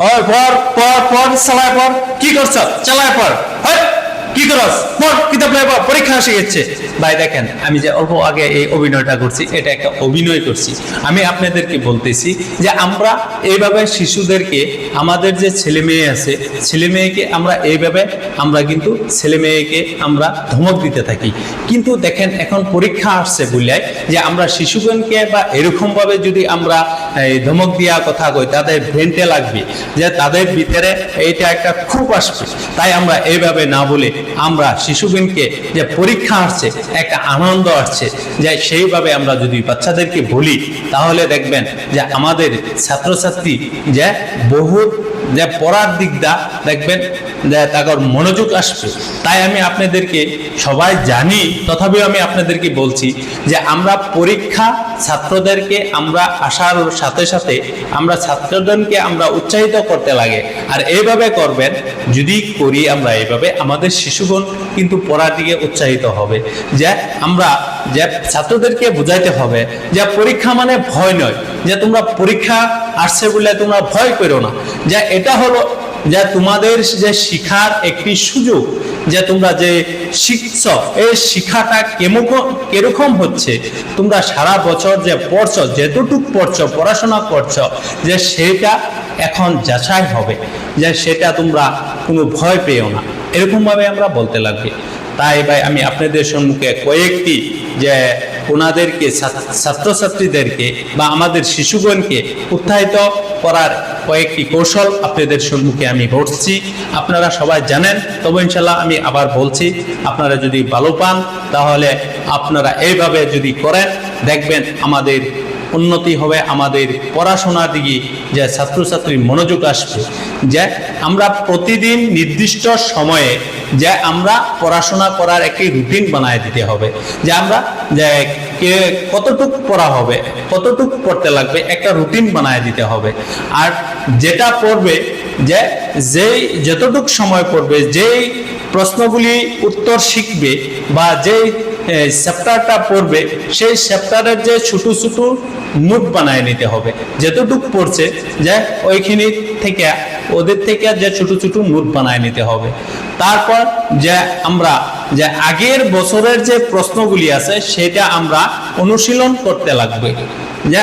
ওই পর পর পর চালায় পর কি করছ চালায় পর হেই, কি করস? পর কিতাব লাই পর পরীক্ষা এসে গেছে। ভাই, দেখেন, আমি যে অল্প আগে এই অভিনয়টা করছি, এটা একটা অভিনয় করছি। আমি আপনাদেরকে বলতেছি যে আমরা এইভাবে শিশুদেরকে, আমাদের যে ছেলে মেয়ে আছে, ছেলে মেয়েকে আমরা এইভাবে, আমরা কিন্তু ছেলে মেয়েকে আমরা ধমক দিতে থাকি। কিন্তু দেখেন, এখন পরীক্ষা আসছে বললাই যে আমরা শিশুগণকে বা এরকমভাবে যদি আমরা এই ধমক দিয়া কথা কই, তাদের ভেন্টে লাগবে, যে তাদের ভিতরে এইটা একটা খুব আসবে। তাই আমরা এইভাবে না বলে আমরা শিশুবিনকে যে পরীক্ষা আসছে, একটা আনন্দ আসছে, যে সেইভাবে আমরা যদি বাচ্চাদেরকে বলি, তাহলে দেখবেন যে আমাদের ছাত্রছাত্রী যে বহুত যে পড়ার দিকটা, দেখবেন যে তাদের মনোযোগ আসবে। তাই আমি আপনাদেরকে সবাই জানি, তথাপিও আমি আপনাদেরকে বলছি যে আমরা পরীক্ষা ছাত্রদেরকে আমরা আসার সাথে সাথে আমরা ছাত্রদেরকে আমরা উৎসাহিত করতে লাগে। আর এইভাবে করবেন, যদি করি আমরা এইভাবে, আমাদের শিশুগণ কিন্তু পড়ার দিকে উৎসাহিত হবে। যে আমরা, যে ছাত্রদেরকে বোঝাইতে হবে যে পরীক্ষা মানে ভয় নয়, যে তোমরা পরীক্ষা আসছে বলে তোমরা ভয় করো না। যে এটা হলো যে তোমাদের যে শিখার একটি সুযোগ, যে তোমরা যে শিখছ এই শিক্ষাটা কেমন কীরকম হচ্ছে? তোমরা সারা বছর যে পড়ছ, যেতটুক পড়ছ, পড়াশোনা করছ, যে সেটা এখন যাচাই হবে, যে সেটা তোমরা কোনো ভয় পেও না। এরকমভাবে আমরা বলতে লাগবে। তাই ভাই, আমি আপনাদের সম্মুখে কয়েকটি যে ওনাদেরকে, ছাত্রছাত্রীদেরকে বা আমাদের শিশুগণকে উৎসাহিত করার কয়েকটি কৌশল আপনাদের সম্মুখে আমি বলছি আপনারা সবাই জানেন, তবে ইনশাল্লাহ আমি আবার বলছি, আপনারা যদি ভালো পান, তাহলে আপনারা এইভাবে যদি করেন, দেখবেন আমাদের উন্নতি হবে, আমাদের পড়াশোনার দিকে যে ছাত্রছাত্রীর মনোযোগ আসবে। যে আমরা প্রতিদিন নির্দিষ্ট সময়ে যে আমরা পড়াশোনা করার একটি রুটিন বানায় দিতে হবে। যে আমরা যে কতটুক পড়া হবে, কতটুক পড়তে লাগবে, একটা রুটিন বানায় দিতে হবে। আর যেটা পড়বে, যে যেই যতটুক সময় পড়বে, যেই প্রশ্নগুলি উত্তর শিখবে বা যেই চ্যাপ্টারটা পড়বে, সেই চ্যাপ্টারের যে ছোট ছোট নোট বানায় নিতে হবে। যেতটুক পড়ছে, যে ওইখানি থেকে, ওদের থেকে যে ছোট ছোট নোট বানায় নিতে হবে। তারপর যে আমরা, যে আগের বছরের যে প্রশ্নগুলি আছে, সেটা আমরা অনুশীলন করতে লাগবে। যে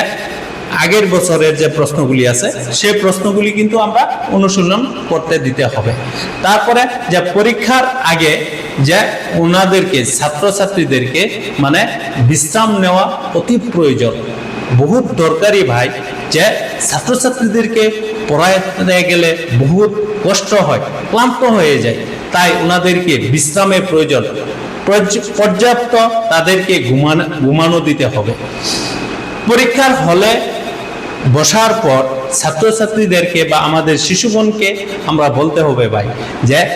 আগের বছরের যে প্রশ্নগুলি আছে সেই প্রশ্নগুলি কিন্তু আমরা অনুশীলন করতে দিতে হবে। তারপরে যে পরীক্ষার আগে যে ওনাদেরকে ছাত্রছাত্রীদেরকে মানে বিশ্রাম নেওয়া অতি প্রয়োজন। বহুত দরকারি ভাই, যে ছাত্রছাত্রীদেরকে পড়াতে গেলে বহুত কষ্ট হয়, ক্লান্ত হয়ে যায়। তাই ওনাদেরকে বিশ্রামের প্রয়োজন। পর্য- পর্যাপ্ত তাদেরকে ঘুমানো ঘুমানো দিতে হবে। পরীক্ষার হলে বসার পর ছাত্রছাত্রীদেরকে বা আমাদের শিশুগণকে আমরা বলতে হবে ভাই, যে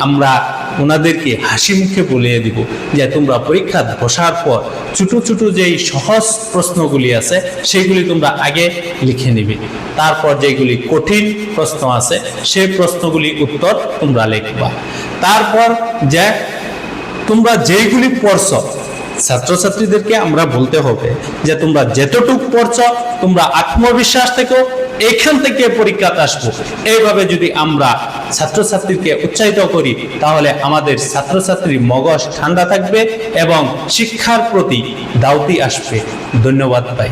আমরা ওনাদেরকে হাসি মুখে বলিয়ে দিব যে, তোমরা পরীক্ষা বসার পর ছোট ছোট যেই সহজ প্রশ্নগুলি আছে, সেগুলি তোমরা আগে লিখে নিবে। তারপর যেগুলি কঠিন প্রশ্ন আছে, সেই প্রশ্নগুলি উত্তর তোমরা লিখবা। তারপর যে, তোমরা যেইগুলি পড়ছ, ছাত্রছাত্রীদেরকে আমরা বলতে হবে যে, তোমরা যেতটুক পড়ছ, তোমরা আত্মবিশ্বাস থেকে এখান থেকে পরীক্ষাতে আসব। এইভাবে যদি আমরা ছাত্রছাত্রীকে উৎসাহিত করি, তাহলে আমাদের ছাত্রছাত্রীর মগজ ঠান্ডা থাকবে এবং শিক্ষার প্রতি দাউতি আসবে। ধন্যবাদ ভাই।